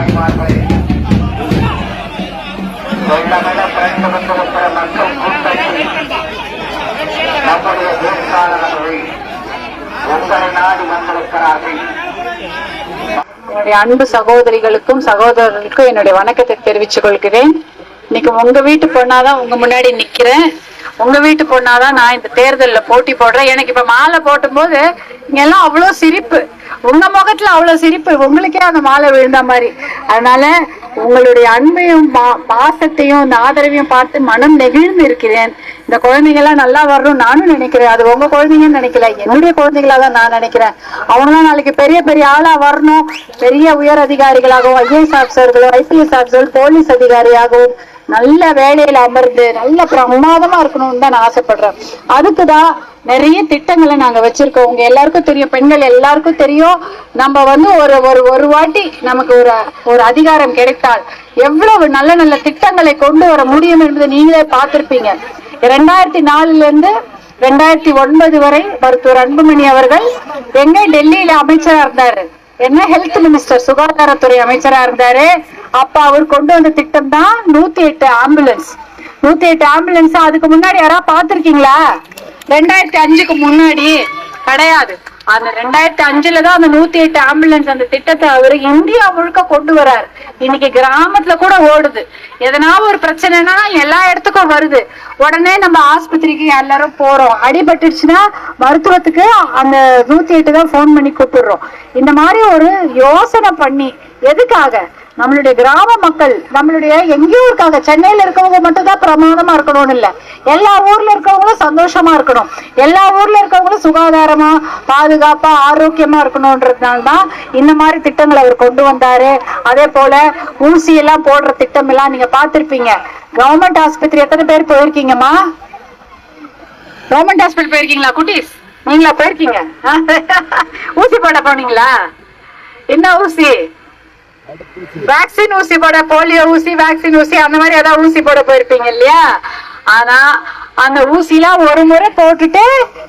தாய்மார்களே வெள்ளமென பிறந்து வந்திருக்கிற மக்கள் கூட்டத்தில் நம்முடைய வேட்பாளர்கள் வந்திருக்கிறார்கள் என்னுடைய அன்பு சகோதரிகளுக்கும் சகோதரர்களுக்கும் என்னுடைய வணக்கத்தை தெரிவித்துக் கொள்கிறேன். இன்னைக்கு உங்க வீட்டு பொண்ணாதான் உங்க முன்னாடி நிக்கிறேன். உங்க வீட்டு பொண்ணாதான் நான் இந்த தேர்தல்ல போட்டி போடுறேன். எனக்கு இப்ப மாலை போட்டும்போது இங்க எல்லாம் அவ்வளவு சிரிப்பு. உங்க முகத்துல அவ்வளவு சிரிப்பு. உங்களுக்கே அந்த மாலை விழுந்த மாதிரி. அதனால உங்களுடைய அன்பையும் பா- பாசத்தையும் இந்த ஆதரவையும் பார்த்து மனம் நெகிழ்ந்து இருக்கிறேன். இந்த குழந்தைங்க எல்லாம் நல்லா வரணும் நானும் நினைக்கிறேன். அது உங்க குழந்தைங்கன்னு நினைக்கல. என்னுடைய குழந்தைகளா தான் நான் நினைக்கிறேன். அவங்களாம் நாளைக்கு பெரிய பெரிய ஆளா வரணும். பெரிய உயர் அதிகாரிகளாகவும் ஐஏஎஸ் ஆபிசர்களும் ஐபிஎஸ் ஆஃபீஸர்கள் போலீஸ் அதிகாரியாகவும் நல்ல வேலையில அமர்ந்து நல்ல பிரமாதமா இருக்கணும்னு தான் நான் ஆசைப்படுறேன். அதுக்குதான் நிறைய திட்டங்களை நாங்க வச்சிருக்கோம். உங்க எல்லாருக்கும் தெரியும் பெண்கள் எல்லாருக்கும் தெரியும். நம்ம வந்து ஒரு ஒரு ஒரு வாட்டி நமக்கு ஒரு ஒரு அதிகாரம் கிடைத்தால் எவ்வளவு நல்ல நல்ல திட்டங்களை கொண்டு வர முடியும் என்பதை நீங்களே பார்த்திருப்பீங்க. ரெண்டாயிரத்தி நாலுல இருந்து ரெண்டாயிரத்தி ஒன்பது வரை மருத்துவர் அன்புமணி அவர்கள் எங்க டெல்லியில அமைச்சரா இருந்தாரு. என்ன ஹெல்த் மினிஸ்டர் சுகாதாரத்துறை அமைச்சரா இருந்தாரு. அப்ப அவர் கொண்டு வந்த திட்டம் தான் நூத்தி எட்டு ஆம்புலன்ஸ் நூத்தி எட்டு ஆம்புலன்ஸ் அதுக்கு முன்னாடி யாராவது பாத்திருக்கீங்களா ரெண்டாயிரத்தி அஞ்சுக்கு முன்னாடி கிடையாது. அந்த ரெண்டாயிரத்தி அஞ்சுல தான் அந்த நூத்தி எட்டு ஆம்புலன்ஸ் அந்த திட்டத்தை அவரு இந்தியா முழுக்க கொண்டு வராரு. இன்னைக்கு கிராமத்துல கூட ஓடுது. எதனா ஒரு பிரச்சனைனா எல்லா இடத்துக்கும் வருது. உடனே நம்ம ஆஸ்பத்திரிக்கு எல்லாரும் போறோம். அடிபட்டுச்சுன்னா மருத்துவத்துக்கு அந்த நூத்தி எட்டு தான் ஃபோன் பண்ணி கூப்பிடுறோம். இந்த மாதிரி ஒரு யோசனை பண்ணி எதுக்காக? நம்மளுடைய கிராம மக்கள் நம்மளுடைய எங்கேயும் இருக்காங்க. சென்னையில இருக்கவங்க மட்டும் தான் பிரமாதமா இருக்கணும்னு இல்ல. எல்லா ஊர்ல இருக்கவங்களும் சந்தோஷமா இருக்கணும். எல்லா ஊர்ல இருக்கவங்களும் சுகாதாரமா பாதுகாப்பா ஆரோக்கியமா இருக்கணும்ன்றதுனால தான் இந்த மாதிரி திட்டங்களை அவர் கொண்டு வந்தாரு. அதே போல ஊசி எல்லாம் போடுற திட்டம் எல்லாம் நீங்க பாத்திருப்பீங்க கவர்மெண்ட் ஆஸ்பத்திரி எத்தனை பேர் போயிருக்கீங்கம்மா? கவர்மெண்ட் ஹாஸ்பிட்டல் போயிருக்கீங்களா குட்டீஸ்? நீங்களா போயிருக்கீங்க? ஊசி போட போனீங்களா? என்ன ஊசி? வேக்சின் ஊசி போட போலியோ ஊசி வேக்சின் ஊசி அந்த மாதிரி ஏதாவது ஊசி போட போயிருப்பீங்க இல்லையா? ஆனா அந்த ஊசிலாம் ஒரு முறை போட்டுட்டு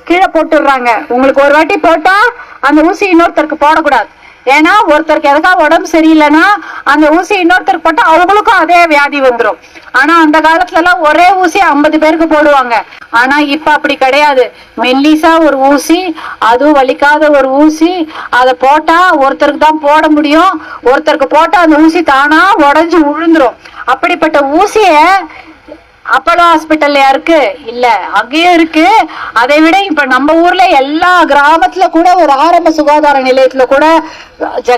கீழே போட்டுடுறாங்க. உங்களுக்கு ஒரு வாட்டி போட்டா அந்த ஊசி இன்னொருத்தருக்கு போடக்கூடாது. ஏன்னா ஒருத்தருக்கு எதுக்கா உடம்பு சரியில்லைன்னா அந்த ஊசி இன்னொருத்தருக்கு போட்டா அவங்களுக்கும் அதே வியாதி வந்துடும் ஆனா அந்த காலத்துல எல்லாம் ஒரே ஊசி ஐம்பது பேருக்கு போடுவாங்க. ஆனா இப்ப அப்படி கிடையாது. மெல்லிசா ஒரு ஊசி அதுவும் வலிக்காத ஒரு ஊசி அதை போட்டா ஒருத்தருக்கு தான் போட முடியும். ஒருத்தருக்கு போட்டா அந்த ஊசி தானா உடஞ்சு விழுந்துரும் அப்படிப்பட்ட ஊசிய அப்போலோ ஹாஸ்பிட்டல்லையா இருக்கு இல்ல. அங்கேயும் இருக்கு. அதை விட இப்ப நம்ம ஊர்ல எல்லா கிராமத்துல கூட ஒரு ஆரம்ப சுகாதார நிலையத்துல கூட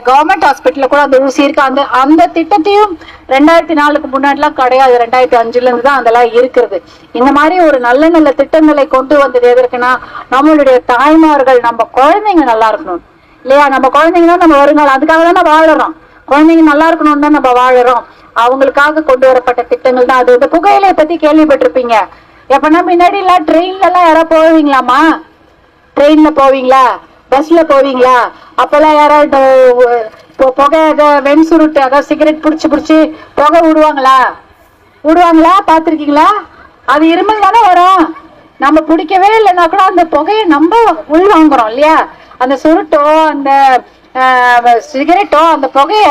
கவர்மெண்ட் ஹாஸ்பிட்டல்ல கூட அந்த ஊசி இருக்கு. அந்த அந்த திட்டத்தையும் ரெண்டாயிரத்தி நாலுக்கு முன்னாடிலாம் கிடையாது. ரெண்டாயிரத்தி அஞ்சுல இருந்து தான் அதெல்லாம் இருக்கிறது. இந்த மாதிரி ஒரு நல்ல நல்ல திட்டங்களை கொண்டு வந்தது எதற்குன்னா நம்மளுடைய தாய்மார்கள் நம்ம குழந்தைங்க நல்லா இருக்கணும். இல்லையா? நம்ம குழந்தைங்க தான் நம்ம வருங்காலம் அதுக்காக தான் நம்ம வாழறோம். குழந்தைங்க நல்லா இருக்கணும்னு தான் நம்ம வாழறோம். அவங்களுக்காக கொண்டு வரப்பட்ட திட்டங்கள் தான் அது. இந்த புகையிலையை பத்தி கேள்விப்பட்டிருப்பீங்க. எப்பனா முன்னாடி எல்லாம் ட்ரெயின்ல எல்லாம் யாரா போவீங்களாமா ட்ரெயின்ல போவீங்களா? பஸ்ல போவீங்களா? அப்பெல்லாம் யாராவது புகை வெண் சுருட்டு அதாவது சிகரெட் புடிச்சு புடிச்சு புகை விடுவாங்களா விடுவாங்களா பாத்திருக்கீங்களா அது இருமல் தானே வரும். நம்ம பிடிக்கவே இல்லைன்னா கூட அந்த புகையை நம்ம உள் வாங்குறோம் இல்லையா? அந்த சுருட்டோ அந்த சிகரெட்டோ அந்த புகைய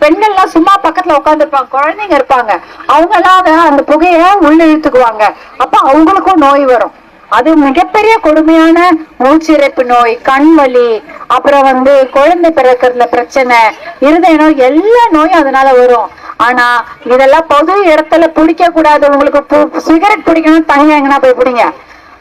பெண்கள்லாம் சும்மா பக்கத்துல உட்காந்துருப்பாங்க குழந்தைங்க இருப்பாங்க. அவங்க எல்லாம் அந்த புகைய உள்ள இழுத்துக்குவாங்க. அப்ப அவங்களுக்கும் நோய் வரும். அது மிகப்பெரிய கொடுமையான மூச்சிறைப்பு நோய் கண் வலி அப்புறம் வந்து குழந்தை பிறக்கிறதுல பிரச்சனை இருதய நோய் எல்லா நோயும் அதனால வரும். ஆனா இதெல்லாம் பொது இடத்துல பிடிக்க கூடாது உங்களுக்கு பு- சிகரெட் பிடிக்கணும் தனியா எங்கன்னா போய் பிடிங்க.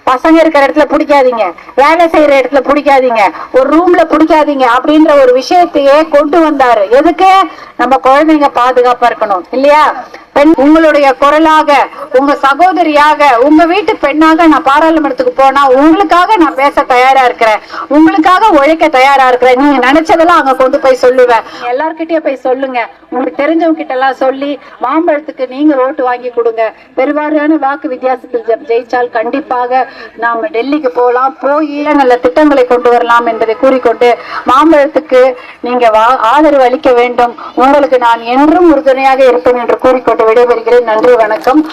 பசங்க இருக்கிற இடத்துல பிடிக்காதீங்க. வேலை செய்யற இடத்துல பிடிக்காதீங்க. ஒரு ரூம்ல பிடிக்காதீங்க அப்படின்ற ஒரு விஷயத்தையே கொண்டு வந்தாரு. எதுக்கு? நம்ம குழந்தைங்க பாதுகாப்பா இருக்கணும் இல்லையா? பெண் உங்களுடைய குரலாக உங்க சகோதரியாக உங்க வீட்டு பெண்ணாக நான் பாராளுமன்றத்துக்கு போனா உங்களுக்காக நான் பேச தயாரா இருக்கிறேன். உங்களுக்காக உழைக்க தயாரா இருக்கிறேன். நீங்க நினைச்சதெல்லாம் அங்க கொண்டு போய் சொல்லுவேன். எல்லார்கிட்டயும் போய் சொல்லுங்க. உங்களுக்கு தெரிஞ்சவங்க கிட்ட எல்லாம் சொல்லி மாம்பழத்துக்கு நீங்க ஓட்டு வாங்கி கொடுங்க. பெருவாரியான வாக்கு வித்தியாசத்தில் ஜெயிச்சால் கண்டிப்பாக நாம டெல்லிக்கு போகலாம் போய் நல்ல திட்டங்களை கொண்டு வரலாம் என்பதை கூறிக்கொண்டு மாம்பழத்துக்கு நீங்க வா- ஆதரவு அளிக்க வேண்டும். உங்களுக்கு நான் என்றும் உறுதுணையாக இருப்பேன் என்று கூறிக்கொண்டு விடைபெறுகிறேன். நன்றி வணக்கம்.